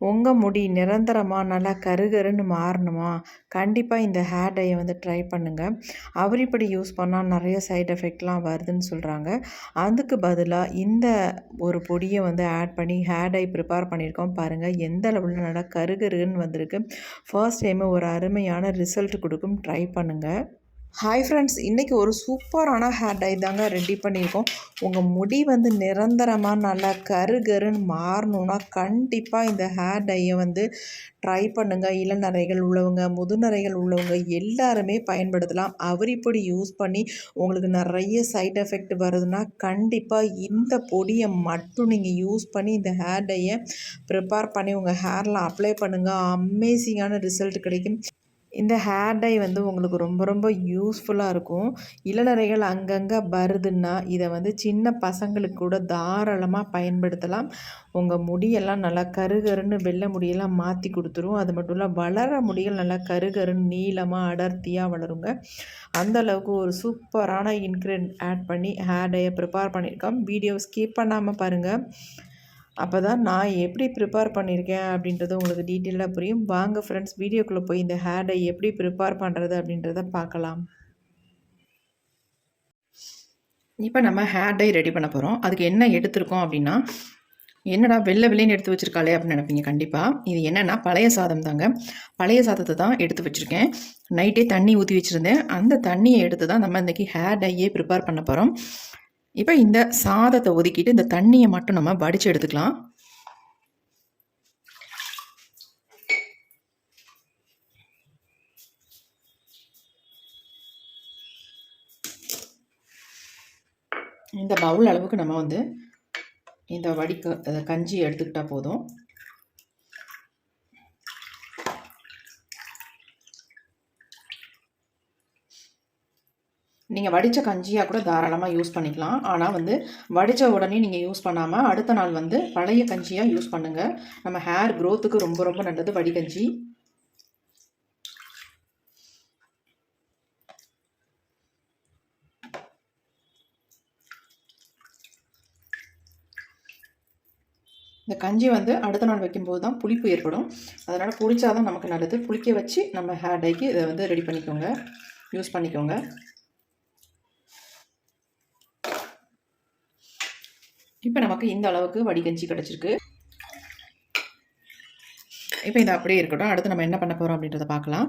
உங்கள் முடி நிரந்தரமாக நல்லா கருகருன்னு மாறணுமா? கண்டிப்பாக இந்த ஹேர் டையை வந்து ட்ரை பண்ணுங்கள் அவரிப்படி யூஸ் பண்ணால் நிறைய சைட் எஃபெக்ட்லாம் வருதுன்னு சொல்கிறாங்க அதுக்கு பதிலாக இந்த ஒரு பொடியை வந்து ஆட் பண்ணி ஹேர் டை ப்ரிப்பேர் பண்ணியிருக்கோம் பாருங்கள் எந்த அளவில் நல்லா கருகருன்னு வந்திருக்கு. ஃபர்ஸ்ட் டைமு ஒரு அருமையான ரிசல்ட் கொடுக்கும். ட்ரை பண்ணுங்கள் ஹாய் ஃப்ரெண்ட்ஸ் இன்றைக்கி ஒரு சூப்பரான ஹேர் டை தாங்க ரெடி பண்ணியிருக்கோம். உங்கள் முடி வந்து நிரந்தரமாக நல்லா கரு கருன்னு மாறணுன்னா கண்டிப்பாக இந்த ஹேர் டையை வந்து ட்ரை பண்ணுங்கள் இளநரைகள் உள்ளவங்க முதுநரைகள் உள்ளவங்க எல்லாருமே பயன்படுத்தலாம். அவரிப்பொடி யூஸ் பண்ணி உங்களுக்கு நிறைய சைட் எஃபெக்ட் வருதுன்னா கண்டிப்பாக இந்த பொடியை மட்டும் நீங்கள் யூஸ் பண்ணி இந்த ஹேர் டையை ப்ரிப்பேர் பண்ணி உங்கள் ஹேரில் அப்ளை பண்ணுங்கள் அமேசிங்கான ரிசல்ட் கிடைக்கும். இந்த ஹேர் டை வந்து உங்களுக்கு ரொம்ப ரொம்ப யூஸ்ஃபுல்லாக இருக்கும். இளநரைகள் அங்கங்கே வருதுன்னா இதை வந்து சின்ன பசங்களுக்கு கூட தாராளமாக பயன்படுத்தலாம். உங்கள் முடியெல்லாம் நல்லா கருகருன்னு வெள்ளை முடியெல்லாம் மாற்றி கொடுத்துரும். அது மட்டும் இல்லை வளர முடிகள் நல்லா கருகருன்னு நீளமாக அடர்த்தியாக வளருங்க. அந்த அளவுக்கு ஒரு சூப்பரான இன்க்ரீடியன்ட் ஆட் பண்ணி ஹேர் டையை ப்ரிப்பேர் பண்ணியிருக்கோம். வீடியோ ஸ்கிப் பண்ணாமல் பாருங்கள் அப்போ தான் நான் எப்படி ப்ரிப்பேர் பண்ணியிருக்கேன் அப்படின்றது உங்களுக்கு டீட்டெயிலாக புரியும். வாங்க ஃப்ரெண்ட்ஸ் வீடியோக்குள்ளே போய் இந்த ஹேர் டை எப்படி ப்ரிப்பேர் பண்ணுறது அப்படின்றத பார்க்கலாம். இப்போ நம்ம ஹேர் டை ரெடி பண்ண போகிறோம் அதுக்கு என்ன எடுத்திருக்கோம் அப்படின்னா என்னடா வெள்ளை வெள்ளைன்னு எடுத்து வச்சிருக்காளே அப்படின்னு நினைப்பீங்க கண்டிப்பாக இது என்னென்னா பழைய சாதம் தாங்க. பழைய சாதத்தை தான் எடுத்து வச்சுருக்கேன். நைட்டே தண்ணி ஊற்றி வச்சுருந்தேன். அந்த தண்ணியை எடுத்து தான் நம்ம இன்றைக்கி ஹேர் டையே ப்ரிப்பேர் பண்ண போகிறோம் இப்போ இந்த சாதத்தை ஒதுக்கிட்டு இந்த தண்ணியை மட்டும் நம்ம வடித்து எடுத்துக்கலாம். இந்த பவுல் அளவுக்கு நம்ம வந்து இந்த வடிக்க கஞ்சி எடுத்துக்கிட்டால் போதும். நீங்கள் வடித்த கஞ்சியாக கூட தாராளமாக யூஸ் பண்ணிக்கலாம். ஆனால் வந்து வடித்த உடனே நீங்கள் யூஸ் பண்ணாமல் அடுத்த நாள் வந்து பழைய கஞ்சியாக யூஸ் பண்ணுங்கள் நம்ம ஹேர் க்ரோத்துக்கு ரொம்ப ரொம்ப நல்லது வடிகஞ்சி. இந்த கஞ்சி வந்து அடுத்த நாள் வைக்கும்போது தான் புளிப்பு ஏற்படும். அதனால் புளிச்சா தான் நமக்கு நல்லது. புளிக்க வச்சு நம்ம ஹேர் டைக்கு இதை வந்து ரெடி பண்ணிக்கோங்க. யூஸ் பண்ணிக்கோங்க. இப்போ நமக்கு இந்த அளவுக்கு வடிகஞ்சி கிடச்சிருக்கு. இப்போ இது அப்படியே இருக்கட்டும். அடுத்து நம்ம என்ன பண்ண போகிறோம் அப்படின்றத பார்க்கலாம்.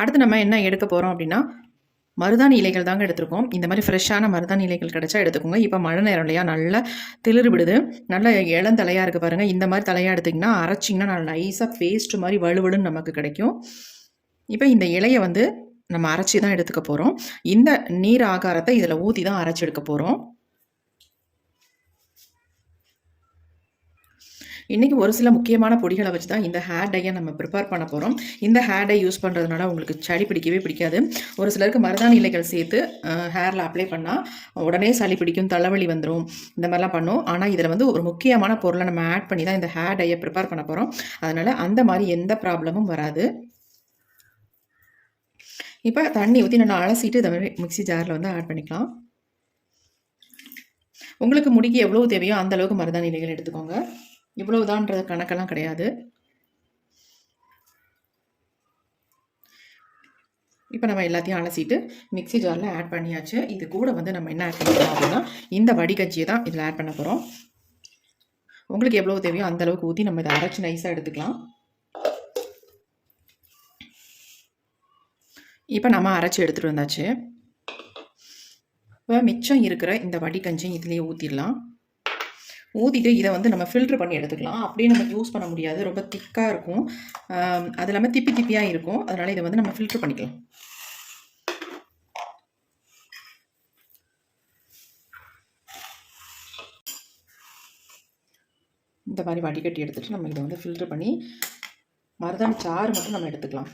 அடுத்து நம்ம என்ன எடுக்க போகிறோம் அப்படின்னா மருதாணி இலைகள் தாங்க எடுத்திருக்கோம். இந்த மாதிரி ஃப்ரெஷ்ஷான மருதாணி இலைகள் கிடச்சா எடுத்துக்கோங்க. இப்போ மழை நேரம் இல்லையா? நல்லா திளிர்விடுது நல்ல இளந்தலையாக இருக்குது பாருங்கள் இந்த மாதிரி தலையாக எடுத்திங்கன்னா அரைச்சிங்கன்னா நல்லா நைஸாக பேஸ்ட் மாதிரி வலுவலுன்னு நமக்கு கிடைக்கும். இப்போ இந்த இலையை வந்து நம்ம அரைச்சி தான் எடுத்துக்க போகிறோம் இந்த நீர் ஆகாரத்தை இதில் ஊற்றி தான் அரைச்சி எடுக்க போகிறோம் இன்றைக்கி ஒரு சில முக்கியமான பொடிகளை வச்சு தான் இந்த ஹேர் டையை நம்ம ப்ரிப்பேர் பண்ண போகிறோம் இந்த ஹேர் டை யூஸ் பண்ணுறதுனால உங்களுக்கு சளி பிடிக்கவே பிடிக்காது. ஒரு சிலருக்கு மருதாணி இலைகள் சேர்த்து ஹேரில் அப்ளை பண்ணால் உடனே சளி பிடிக்கும் தலைவலி வந்துடும் இந்த மாதிரிலாம் பண்ணும். ஆனால் இதில் வந்து ஒரு முக்கியமான பொருளை நம்ம ஆட் பண்ணி தான் இந்த ஹேர் டையை ப்ரிப்பேர் பண்ண போகிறோம் அதனால் அந்த மாதிரி எந்த ப்ராப்ளமும் வராது. இப்போ தண்ணி ஊற்றி நல்லா அலசிட்டு இதை மாதிரி மிக்சி ஜாரில் வந்து ஆட் பண்ணிக்கலாம். உங்களுக்கு முடிக்கு எவ்வளோ தேவையோ அந்த அளவுக்கு மருதாணி இலைகள் எடுத்துக்கோங்க. இவ்வளவுதான்றது கணக்கெல்லாம் கிடையாது. இப்போ நம்ம எல்லாத்தையும் அலசிட்டு மிக்சி ஜாரில் ஆட் பண்ணியாச்சு. இது கூட வந்து நம்ம என்ன ஆட் பண்ணிக்கிறோம் அப்படின்னா இந்த வடிகஞ்சியை தான் இதில் ஆட் பண்ண போகிறோம் உங்களுக்கு எவ்வளோ தேவையோ அந்த அளவுக்கு ஊற்றி நம்ம இதை அரைச்சி நைஸாக எடுத்துக்கலாம். இப்போ நம்ம அரைச்சி எடுத்துகிட்டு வந்தாச்சு. இப்போ மிச்சம் இருக்கிற இந்த வடிகஞ்சியும் இதுலேயே ஊற்றிடலாம் ஊதிட்டு இதை வந்து நம்ம ஃபில்ட்ரு பண்ணி எடுத்துக்கலாம். அப்படியே நம்ம யூஸ் பண்ண முடியாது. ரொம்ப திக்காக இருக்கும். அது இல்லாமல் திப்பி திப்பியாக இருக்கும். அதனால் இதை வந்து நம்ம ஃபில்ட்ரு பண்ணிக்கலாம். இந்த மாதிரி வடிகட்டி எடுத்துகிட்டு நம்ம இதை வந்து ஃபில்ட்ரு பண்ணி மருதாணி சாறு மட்டும் நம்ம எடுத்துக்கலாம்.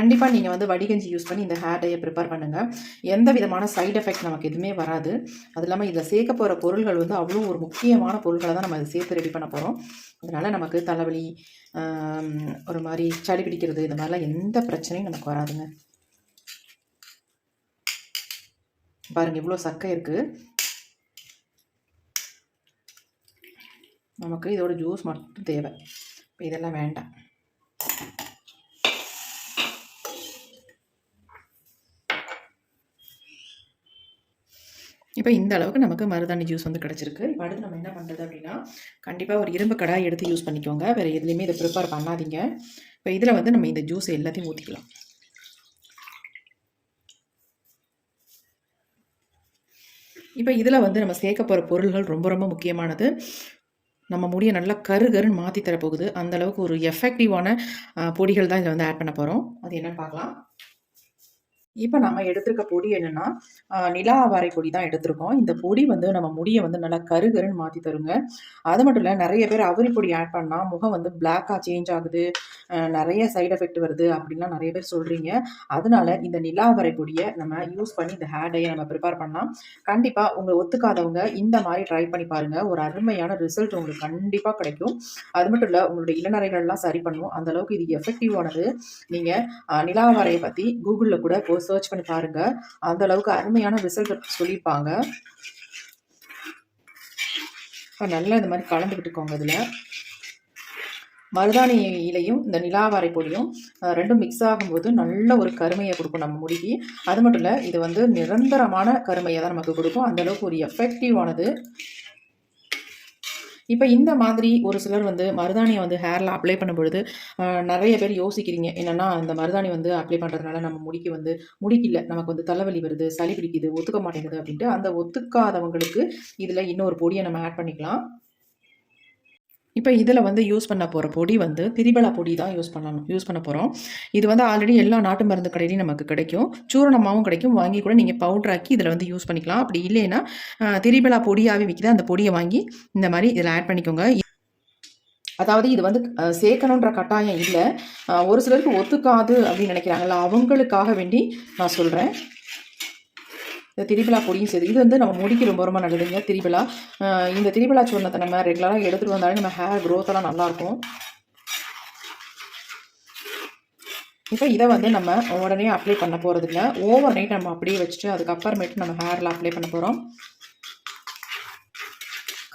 கண்டிப்பாக நீங்கள் வந்து வடிகஞ்சி யூஸ் பண்ணி இந்த ஹேர் டையை ப்ரிப்பேர் பண்ணுங்கள் எந்த விதமான சைட் எஃபெக்ட் நமக்கு எதுவுமே வராது. அது இல்லாமல் இதில் சேர்க்க போகிற பொருள்கள் வந்து அவ்வளோ ஒரு முக்கியமான பொருட்களை தான் நம்ம அதை சேர்த்து ரெடி பண்ண போகிறோம் அதனால் நமக்கு தலைவலி ஒரு மாதிரி சளி பிடிக்கிறது இந்த மாதிரிலாம் எந்த பிரச்சனையும் நமக்கு வராதுங்க. பாருங்கள் இவ்வளோ சக்கை இருக்குது நமக்கு இதோட ஜூஸ் மட்டும் தேவை. இப்போ இதெல்லாம் வேண்டாம். இப்போ இந்த அளவுக்கு நமக்கு மருதாணி ஜூஸ் வந்து கிடச்சிருக்கு. இப்போ அடுத்து நம்ம என்ன பண்ணுறது அப்படின்னா கண்டிப்பாக ஒரு இரும்பு கடாய் எடுத்து யூஸ் பண்ணிக்கோங்க. வேறு எதுலேயுமே இதை ப்ரிப்பேர் பண்ணாதீங்க. இப்போ இதில் வந்து நம்ம இந்த ஜூஸ் எல்லாத்தையும் ஊற்றிக்கலாம் இப்போ இதில் வந்து நம்ம சேர்க்க போகிற பொருள்கள் ரொம்ப ரொம்ப முக்கியமானது. நம்ம முடியை நல்லா கரு கருன்னு மாற்றி தரப்போகுது. அந்தளவுக்கு ஒரு எஃபெக்டிவான பொடிகள் தான் இதில் வந்து ஆட் பண்ண போகிறோம் அது என்னென்னு பார்க்கலாம். இப்போ நம்ம எடுத்திருக்க பொடி என்னென்னா நிலா பொடி தான் எடுத்திருக்கோம். இந்த பொடி வந்து நம்ம முடியை வந்து நல்லா கருகருன்னு மாற்றி தருங்க. அது மட்டும் இல்லை நிறைய பேர் அவரி பொடி ஆட் பண்ணால் முகம் வந்து பிளாக்காக சேஞ்ச் ஆகுது. நிறைய சைடு எஃபெக்ட் வருது அப்படின்லாம் நிறைய பேர் சொல்கிறீங்க அதனால இந்த நிலாவரை பொடியை நம்ம யூஸ் பண்ணி இந்த ஹேர் டையை நம்ம ப்ரிப்பேர் பண்ணலாம் கண்டிப்பாக உங்களை ஒத்துக்காதவங்க இந்த மாதிரி ட்ரை பண்ணி பாருங்கள் ஒரு அருமையான ரிசல்ட் உங்களுக்கு கண்டிப்பாக கிடைக்கும். அது மட்டும் இல்லை உங்களுடைய இளநரைகள்லாம் சரி பண்ணும். அந்தளவுக்கு இது எஃபெக்டிவானது நீங்கள் நிலாவரையை பற்றி கூகுளில் கூட போஸ்ட் சர்ச் பண்ணி பாருங்கள் அந்த அளவுக்கு அருமையான ரிசல்ட் சொல்லியிருப்பாங்க. நல்லா இந்த மாதிரி கலந்துக்கிட்டுக்கோங்க இதில். மருதாணி இலையும் இந்த நிலாவாரை பொடியும் ரெண்டும் மிக்ஸ் ஆகும்போது நல்ல ஒரு கருமையை கொடுக்கும் நம்ம முடிக்கு. அது மட்டும் இல்லை இது வந்து நிரந்தரமான கருமையை தான் நமக்கு கொடுக்கும். அந்தளவுக்கு ஒரு எஃபெக்டிவானது இப்போ இந்த மாதிரி ஒரு சிலர் வந்து மருதாணியை வந்து ஹேரில் அப்ளை பண்ணும்பொழுது நிறைய பேர் யோசிக்கிறீங்க. என்னென்னா இந்த மருதாணி வந்து அப்ளை பண்ணுறதுனால நம்ம முடிக்கு வந்து முடிக்கல. நமக்கு வந்து தலைவலி வருது சளி பிடிக்குது ஒத்துக்க மாட்டேங்குது அப்படின்ட்டு அந்த ஒத்துக்காதவங்களுக்கு இதில் இன்னொரு பொடியை நம்ம ஆட் பண்ணிக்கலாம். இப்போ இதில் வந்து யூஸ் பண்ண போகிற பொடி வந்து திரிபலா பொடி தான் யூஸ் பண்ணணும் யூஸ் பண்ண போகிறோம் இது வந்து ஆல்ரெடி எல்லா நாட்டு மருந்து கடையிலையும் நமக்கு கிடைக்கும். சூரணமாகவும் கிடைக்கும். வாங்கி கூட நீங்கள் பவுட்ராக்கி இதில் வந்து யூஸ் பண்ணிக்கலாம். அப்படி இல்லைன்னா திரிபலா பொடியாகவே விற்கிது அந்த பொடியை வாங்கி இந்த மாதிரி இதில் ஆட் பண்ணிக்கோங்க. அதாவது இது வந்து சேர்க்கணுன்ற கட்டாயம் இல்லை. ஒரு சிலருக்கு ஒத்துக்காது அப்படின்னு நினைக்கிறாங்கல்ல. அவங்களுக்காக வேண்டி நான் சொல்கிறேன் இந்த திரிபலா பொடியும் சரி இது வந்து நம்ம முடிக்கு ரொம்ப ரொம்ப நல்லதுங்க திரிபலா இந்த திரிபலா சூர்ணத்தை நம்ம ரெகுலராக எடுத்துகிட்டு வந்தாலே நம்ம ஹேர் க்ரோத்தெல்லாம் நல்லாயிருக்கும். இப்போ இதை வந்து நம்ம உடனே அப்ளை பண்ண போகிறது இல்லை ஓவர் நைட் நம்ம அப்படியே வச்சுட்டு அதுக்கப்புறமேட்டு நம்ம ஹேரில் அப்ளை பண்ண போகிறோம்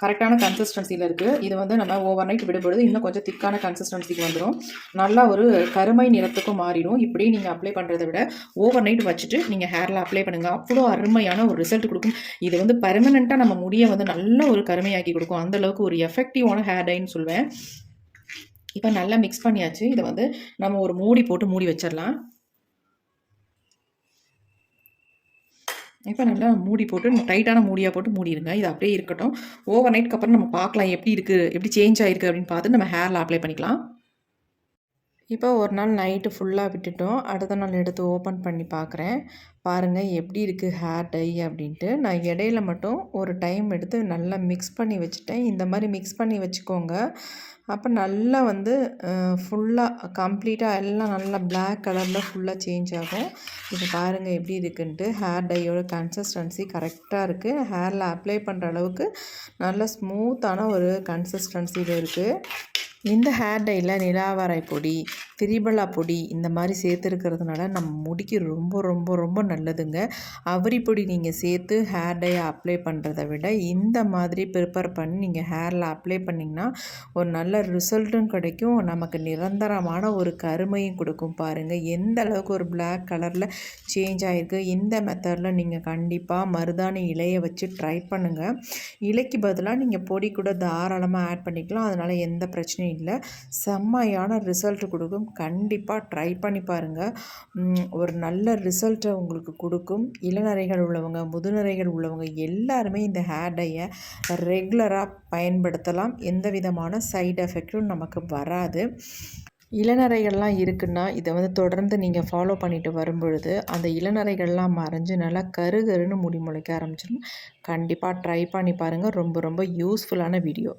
கரெக்டான கன்சிஸ்டன்சியில் இருக்குது இது வந்து நம்ம ஓவர் நைட் விடும்பொழுது இன்னும் கொஞ்சம் திக்கான கன்சிஸ்டன்சிக்கு வந்துடும் நல்லா ஒரு கருமை நிறத்துக்கும் மாறிடும். இப்படி நீங்கள் அப்ளை பண்ணுறதை விட ஓவர் நைட் வச்சுட்டு நீங்கள் ஹேரில் அப்ளை பண்ணுங்கள் அவ்வளோ அருமையான ஒரு ரிசல்ட் கொடுக்கும். இது வந்து பெர்மனெண்ட்டாக நம்ம முடியை வந்து நல்ல ஒரு கருமையாக்கி கொடுக்கும். அந்தளவுக்கு ஒரு எஃபெக்டிவான ஹேர் டைன்னு சொல்வேன். இப்போ நல்லா மிக்ஸ் பண்ணியாச்சு. இதை வந்து நம்ம ஒரு மூடி போட்டு மூடி வச்சிடலாம். இப்போ நல்லா மூடி போட்டு டைட்டான மூடியாக போட்டு மூடிடுங்க இது அப்படியே இருக்கட்டும். ஓவர் நைட்க்கு அப்புறம் நம்ம பார்க்கலாம் எப்படி இருக்குது எப்படி சேஞ்ச் ஆகிருக்கு அப்படின்னு பார்த்து நம்ம ஹேரில் அப்ளை பண்ணிக்கலாம். இப்போ ஒரு நாள் நைட்டு ஃபுல்லாக விட்டுட்டோம். அடுத்த நாள் எடுத்து ஓப்பன் பண்ணி பார்க்குறேன் பாருங்கள் எப்படி இருக்குது ஹேர் டை அப்படின்ட்டு. நான் இடையில மட்டும் ஒரு டைம் எடுத்து நல்லா மிக்ஸ் பண்ணி வச்சுட்டேன். இந்த மாதிரி மிக்ஸ் பண்ணி வச்சுக்கோங்க. அப்போ நல்லா வந்து ஃபுல்லாக கம்ப்ளீட்டாக எல்லாம் நல்லா பிளாக் கலரில் ஃபுல்லாக சேஞ்ச் ஆகும். இப்போ பாருங்கள் எப்படி இருக்குன்ட்டு. ஹேர் டையோட கன்சிஸ்டன்சி கரெக்டாக இருக்குது ஹேரில் அப்ளை பண்ணுற அளவுக்கு நல்ல ஸ்மூத்தான ஒரு கன்சிஸ்டன்சியில் இருக்குது இந்த ஹேர் டையில் நிலாவரை பொடி திரிபலா பொடி இந்த மாதிரி சேர்த்துருக்கிறதுனால நம்ம முடிக்கு ரொம்ப ரொம்ப ரொம்ப நல்லதுங்க. அவரி பொடி நீங்கள் சேர்த்து ஹேர் டையை அப்ளை பண்ணுறத விட இந்த மாதிரி ப்ரிப்பேர் பண்ணி நீங்கள் ஹேரில் அப்ளை பண்ணிங்கன்னா ஒரு நல்ல ரிசல்ட்டும் கிடைக்கும். நமக்கு நிரந்தரமான ஒரு கருமையும் கொடுக்கும் பாருங்கள் எந்த அளவுக்கு ஒரு பிளாக் கலரில் சேஞ்ச் ஆகிருக்கு இந்த மெத்தடில் நீங்கள் கண்டிப்பாக மருதாணி இலையை வச்சு ட்ரை பண்ணுங்கள் இலைக்கு பதிலாக நீங்கள் பொடி கூட தாராளமாக ஆட் பண்ணிக்கலாம். அதனால் எந்த பிரச்சனையும் இல்லை. செம்மையான ரிசல்ட் கொடுக்கும். கண்டிப்பாக ட்ரை பண்ணி பாருங்கள் ஒரு நல்ல ரிசல்ட்டை உங்களுக்கு கொடுக்கும். இளநரைகள் உள்ளவங்க முதுநரைகள் உள்ளவங்க எல்லாருமே இந்த ஹேர் டையை ரெகுலராக பயன்படுத்தலாம். எந்த விதமான சைடு எஃபெக்டும் நமக்கு வராது. இளநரைகள்லாம் இருக்குன்னா இதை வந்து தொடர்ந்து நீங்கள் ஃபாலோ பண்ணிட்டு வரும்பொழுது அந்த இளநரைகள்லாம் மறைஞ்சு நல்லா கரு கருன்னு முடி முளைக்க ஆரம்பிச்சிடும். கண்டிப்பாக ட்ரை பண்ணி பாருங்கள் ரொம்ப ரொம்ப யூஸ்ஃபுல்லான வீடியோ